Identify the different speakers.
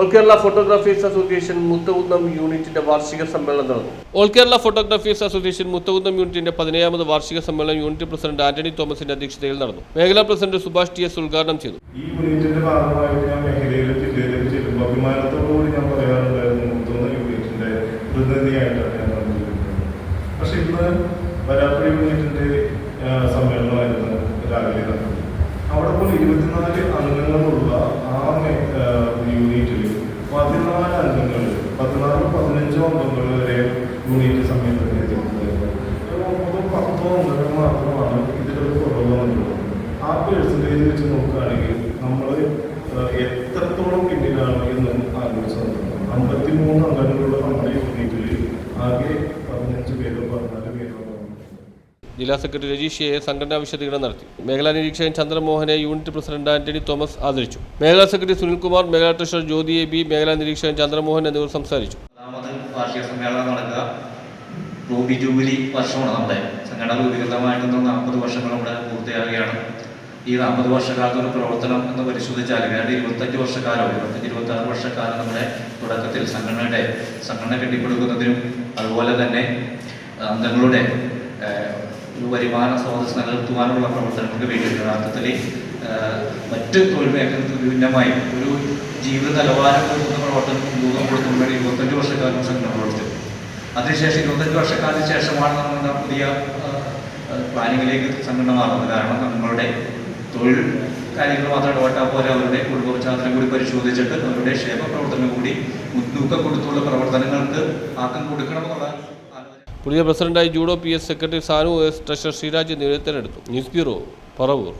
Speaker 1: All Kerala photographers association Muthakunnam യൂണിറ്റിന്റെ വാർഷിക സമ്മേളനം നടന്നു. All Kerala photographers association Muthakunnam യൂണിറ്റിന്റെ പതിനേഴാമത് വാർഷിക സമ്മേളനം യൂണിറ്റ് പ്രസിഡന്റ് ആന്റണി തോമസിന്റെ അധ്യക്ഷതയിൽ നടന്നു. മേഖലാ പ്രസിഡന്റ് സുഭാഷ് ടി എസ് ഉദ്ഘാടനം ചെയ്തു.
Speaker 2: ഈ യൂണിറ്റിന്റെ ഭാഗമായിട്ട് ഞാൻ മേഖലയിലും ജില്ലയിലും ചെല്ലുമ്പോൾ അഭിമാനത്തോടുകൂടി ഞാൻ പറയാറുണ്ടായിരുന്നു യൂണിറ്റിന്റെ പ്രതിനിധിയായിട്ടാണ് ഞാൻ കണ്ടുകൊണ്ടിരുന്നത് പക്ഷെ ഇന്ന് വരാപ്പുഴ യൂണിറ്റിന്റെ സമ്മേളനമായിരുന്നു രാവിലെ നടന്നത്. അവിടെ പോലും ഇരുപത്തിനാല് അംഗങ്ങളുള്ള ആ മേ- ആ, യൂണിറ്റിൽ പതിനാല് അംഗങ്ങൾ പതിനാറ് പതിനഞ്ചോ അംഗങ്ങൾ വരെ യൂണിറ്റ് സമ്മേളനത്തിൽ എത്തിയിട്ടുണ്ടായിരുന്നു ഒരു ഒമ്പതോ പത്തോ അംഗങ്ങൾ മാത്രമാണ് ഇതിലൊരു കുറവുള്ളത് ആ പേഴ്സന്റേജ് വെച്ച് നോക്കുകയാണെങ്കിൽ നമ്മൾ എത്രത്തോളം പിന്നിലാണ് എന്ന് ആലോചിച്ചത് അമ്പത്തി മൂന്ന് അംഗങ്ങളുള്ള നമ്മുടെ യൂണിറ്റിൽ ആകെ പതിനഞ്ച് പേരോ പതിനാല് പേരോ.
Speaker 1: ജില്ലാ സെക്രട്ടറി രജീഷ് എ സംഘടനാ വിശദീകരണം നടത്തി. മേഖലാ നിരീക്ഷകൻ ചന്ദ്രമോഹനെ യൂണിറ്റ് പ്രസിഡന്റ് ആന്റണി തോമസ് ആദരിച്ചു. മേഖലാ സെക്രട്ടറി സുനിൽകുമാർ മേഖലാ ട്രഷറർ ജ്യോതി എ ബി മേഖലാ നിരീക്ഷകൻ ചന്ദ്രമോഹൻ എന്നിവർ സംസാരിച്ചു.
Speaker 3: ഒന്നാമത് വാർഷിക സമ്മേളനം നടക്കുക. ജൂബിലി വർഷമാണ് നമ്മുടെ സംഘടന രൂപീകൃതമായിട്ട് നാൽപ്പത് വർഷങ്ങൾ ഇവിടെ പൂർത്തിയാകുകയാണ് ഈ നാൽപ്പത് വർഷക്കാലത്തുള്ള പ്രവർത്തനം എന്ന് പരിശോധിച്ചാൽ ഏതാണ്ട് ഇരുപത്തഞ്ച് വർഷക്കാലം ഇരുപത്തഞ്ച് ഇരുപത്തി ആറ് വർഷക്കാലം നമ്മുടെ തുടക്കത്തിൽ സംഘടനയുടെ സംഘടന കെട്ടിപ്പടുക്കുന്നതിനും അതുപോലെ തന്നെ അംഗങ്ങളുടെ ഒരു വരുമാന സ്രോതസ് നിലനിർത്തുവാനുള്ള പ്രവർത്തനങ്ങൾക്ക് വേണ്ടി യഥാർത്ഥത്തിൽ മറ്റ് തൊഴിൽ മേഖലകൾക്ക് വിഭിന്നമായി ഒരു ജീവിത നിലവാരം കൊടുക്കുന്ന പ്രവർത്തനം രൂപം കൊടുക്കുന്നതിന് ഇരുപത്തഞ്ച് വർഷക്കാലം സംഘടന പ്രവർത്തിച്ചു. അതിനുശേഷം ഇരുപത്തഞ്ച് വർഷക്കാലത്തിന് ശേഷമാണ് നമ്മുടെ പുതിയ പ്ലാനിങ്ങിലേക്ക് സംഘടന മാറുന്നത് കാരണം നമ്മളുടെ തൊഴിൽ കാര്യങ്ങൾ മാത്രം ഇടപെട്ടാൽ പോലെ അവരുടെ കുടുംബ പശ്ചാത്തലം കൂടി പരിശോധിച്ചിട്ട് അവരുടെ ക്ഷേമ പ്രവർത്തനം കൂടി മുൻതൂക്കം കൊടുത്തുള്ള പ്രവർത്തനങ്ങൾക്ക് ആക്കം കൊടുക്കണമെന്നുള്ള
Speaker 1: പുതിയ പ്രസിഡന്റായി Judo P S secretary Sanu S treasurer Sreeraj എന്നിവരെ തെരഞ്ഞെടുത്തു ന്യൂസ് ബ്യൂറോ പറവൂർ.